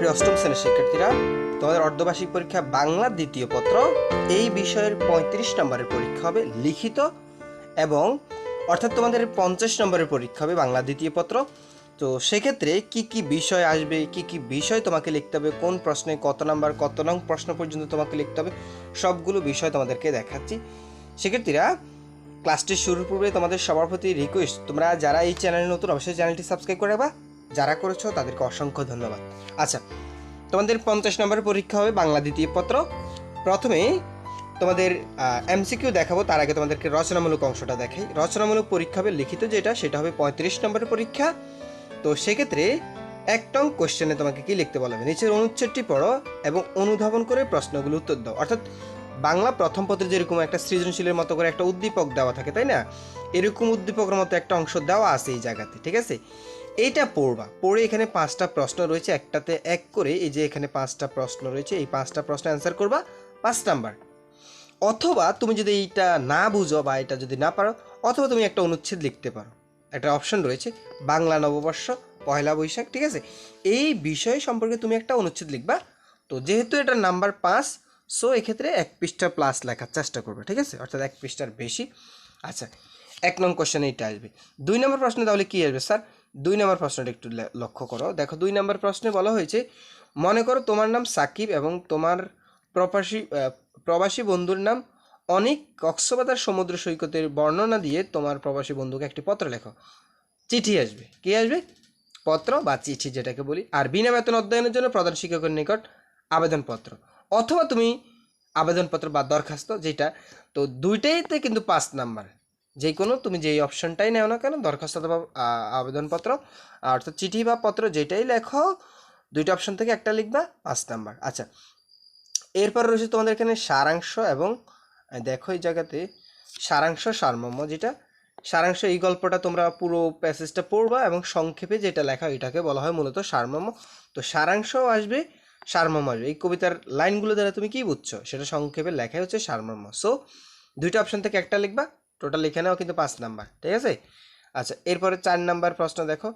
প্রিয় অষ্টম শ্রেণির শিক্ষার্থীরা, তোমাদের অর্ধবার্ষিক পরীক্ষা বাংলা দ্বিতীয় পত্র। এই বিষয়ের পঁয়ত্রিশ নম্বরের পরীক্ষা হবে লিখিত এবং অর্থাৎ তোমাদের পঞ্চাশ নম্বরের পরীক্ষা হবে বাংলা দ্বিতীয় পত্র। তো সেক্ষেত্রে কি কি বিষয় আসবে, কি কি বিষয় তোমাকে লিখতে হবে, কোন প্রশ্নে কত নাম্বার, কত নং প্রশ্ন পর্যন্ত তোমাকে লিখতে হবে, সবগুলো বিষয় তোমাদেরকে দেখাচ্ছি। শিক্ষার্থীরা ক্লাসটি শুরুর পূর্বে তোমাদের সবার প্রতি রিকোয়েস্ট তোমরা যারা এই চ্যানেলে নতুন, অবশ্যই চ্যানেলটি সাবস্ক্রাইব করে রাখবা। যারা করেছ তাদেরকে অসংখ্য ধন্যবাদ। আচ্ছা তোমাদের পঞ্চাশ নম্বরের পরীক্ষা হবে বাংলা দ্বিতীয় পত্র। প্রথমে তোমাদের এমসিকিউ দেখাবো, তার আগে তোমাদেরকে রচনামূলক অংশটা দেখাই। রচনামূলক পরীক্ষা হবে লিখিত যেটা, সেটা হবে পঁয়ত্রিশ নম্বরের পরীক্ষা। তো সেক্ষেত্রে এক টং কোশ্চেনে তোমাকে কি লিখতে বলা হবে? নিচের অনুচ্ছেদটি পড়ো এবং অনুধাবন করে প্রশ্নগুলো উত্তর দাও। অর্থাৎ বাংলা প্রথম পত্রে যেরকম একটা সৃজনশীলের মতো করে একটা উদ্দীপক দেওয়া থাকে, তাই না? এরকম উদ্দীপকের মতো একটা অংশ দেওয়া আছে এই জায়গাতে, ঠিক আছে? এইটা পড়বা। পড়ে এখানে পাঁচটা প্রশ্ন রয়েছে, একটাতে এক করে এই যে এখানে পাঁচটা প্রশ্ন রয়েছে, এই পাঁচটা প্রশ্ন অ্যান্সার করবা পাঁচ নাম্বার অথবা তুমি যদি এইটা না বুঝো বা এটা যদি না পারো, অথবা তুমি একটা অনুচ্ছেদ লিখতে পারো। একটা অপশন রয়েছে, বাংলা নববর্ষ পয়লা বৈশাখ, ঠিক আছে? এই বিষয় সম্পর্কে তুমি একটা অনুচ্ছেদ লিখবা। তো যেহেতু এটা নাম্বার পাঁচ সো এক্ষেত্রে এক পৃষ্ঠা প্লাস লেখার চেষ্টা করবে, ঠিক আছে? অর্থাৎ এক পৃষ্ঠার বেশি। আচ্ছা এক নং কোশ্চেনে এইটা আসবে। দুই নম্বর প্রশ্নে তাহলে কী আসবে স্যার দুই নম্বর প্রশ্নটা একটু লক্ষ্য করো। দেখো, দুই নম্বর প্রশ্নে বলা হয়েছে, মনে করো তোমার নাম সাকিব এবং তোমার প্রবাসী প্রবাসী বন্ধুর নাম অনেক কক্সবাজার সমুদ্র সৈকতের বর্ণনা দিয়ে তোমার প্রবাসী বন্ধুকে একটি পত্র লেখো। চিঠি আসবে। কি আসবে? পত্র বা চিঠি যেটাকে বলি। আর বিনা বেতন অধ্যয়নের জন্য প্রধান শিক্ষকের নিকট আবেদনপত্র। অথবা তুমি আবেদনপত্র বা দরখাস্ত, যেটা, তো দুইটাইতে কিন্তু পাঁচ নাম্বার। যে কোনো তুমি যেই অপশনটাই নেও না কেন দরখাস্ত আ, আবেদনপত্র অর্থাৎ চিঠি বা পত্র যেটাই লেখো দুইটা অপশন থেকে একটা লিখবা পাঁচ নাম্বার। আচ্ছা এরপর রয়েছে তোমাদের এখানে সারাংশ এবং দেখো এই জায়গাতে সারাংশ সারমর্ম যেটা সারাংশ এই গল্পটা তোমরা পুরো প্যাসেজটা পড়বা এবং সংক্ষেপে যেটা লেখা এটাকে বলা হয় মূলত সারমর্ম। তো সারাংশও আসবে সারমর্ম আসবে। এই কবিতার লাইনগুলো দ্বারা তুমি কি বুঝছ? সেটা সংক্ষেপে লেখাই হচ্ছে সারমর্ম। সো দুইটা অপশন থেকে একটা লিখবা টোটাল লিখে নাও কিন্তু পাঁচ নাম্বার, ঠিক আছে? আচ্ছা এরপরে চার নাম্বার প্রশ্ন দেখো।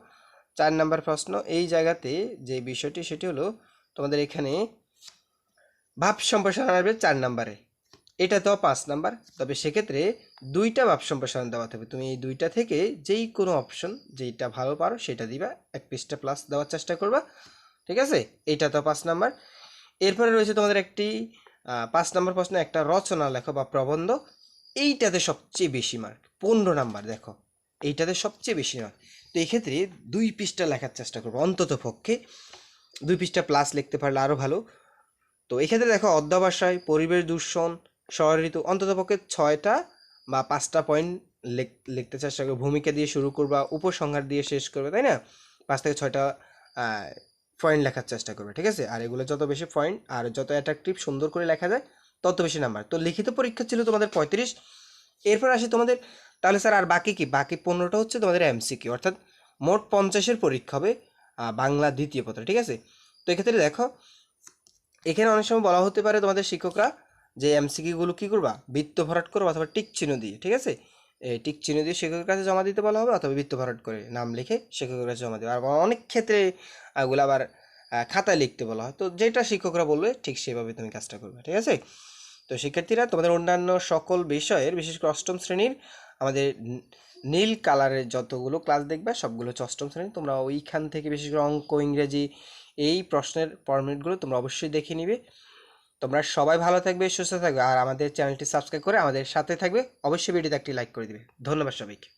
চার নাম্বার প্রশ্ন, এই জায়গাতে যে বিষয়টি, সেটি হলো তোমাদের এখানে ভাব সম্প্রসারণ আসবে চার নাম্বারে। এটা তো পাঁচ নাম্বার, তবে সেক্ষেত্রে দুইটা ভাব সম্প্রসারণ দেওয়া থাকবে। তুমি এই দুইটা থেকে যেই কোনো অপশন যেইটা ভালো পারো, সেটা দিবা, এক পৃষ্ঠা প্লাস দেওয়ার চেষ্টা করবা, ঠিক আছে? এইটা তো পাঁচ নাম্বার। এরপরে রয়েছে তোমাদের একটি পাঁচ নাম্বার প্রশ্ন, একটা রচনা লেখো বা প্রবন্ধ। এইটাতে সবচেয়ে বেশি মার্ক পনেরো নাম্বার, দেখো। এইটাতে সবচেয়ে বেশি মার্ক তো এই ক্ষেত্রে দুই পৃষ্ঠা লেখার চেষ্টা করব, অন্তত পক্ষে। দুই পৃষ্ঠা প্লাস লিখতে পারলে আরও ভালো। তো এক্ষেত্রে দেখো, অধ্যাবসায়, পরিবেশ দূষণ ঋতু, অন্তত পক্ষে ছয়টা বা পাঁচটা পয়েন্ট লিখতে চেষ্টা করবে। ভূমিকা দিয়ে শুরু করবা, উপসংহার দিয়ে শেষ করবে, তাই না? পাঁচ থেকে ছয়টা পয়েন্ট লেখার চেষ্টা করবে, ঠিক আছে? আর এগুলো যত বেশি পয়েন্ট আর যত অ্যাট্রাকটিভ সুন্দর করে লেখা যায় তত বেশি নাম্বার। তো লিখিত পরীক্ষা ছিল তোমাদের পঁয়ত্রিশ। এরপর আসে তোমাদের, তাহলে স্যার আর বাকি কি? বাকি পনেরোটা হচ্ছে তোমাদের এমসিকিউ অর্থাৎ মোট পঞ্চাশের পরীক্ষা হবে বাংলা দ্বিতীয় পত্র, ঠিক আছে? তো এক্ষেত্রে দেখো, এখানে অনেক সময় বলা হতে পারে তোমাদের শিক্ষকরা যে এমসিকিউগুলো কী করবা? বৃত্ত ভরাট করো অথবা টিক চিহ্ন দিয়ে, ঠিক আছে? এই টিক চিহ্ন দিয়ে শিক্ষকের কাছে জমা দিতে বলা হবে অথবা বৃত্ত ভরাট করে নাম লিখে শিক্ষকের কাছে জমা দেবে আর অনেক ক্ষেত্রে এগুলো আবার খাতায় লিখতে বলা হয়। তো যেটা শিক্ষকরা বলবে, ঠিক সেভাবে তুমি কাজটা করবে, ঠিক আছে? তো শিক্ষার্থীরা, তোমাদের অন্যান্য সকল বিষয়ের, বিশেষ করে অষ্টম শ্রেণির, আমাদের নীল কালারের যতগুলো ক্লাস দেখবে, সবগুলো হচ্ছে অষ্টম শ্রেণি। তোমরা ওইখান থেকে বিশেষ করে অঙ্ক, ইংরেজি, এই প্রশ্নের ফর্মেটগুলো তোমরা অবশ্যই দেখে নিবে। তোমরা সবাই ভালো থাকবে, সুস্থ থাকবে, আর আমাদের চ্যানেলটি সাবস্ক্রাইব করে আমাদের সাথে থাকবে। অবশ্যই ভিডিওতে একটি লাইক করে দিবে। ধন্যবাদ সবাইকে।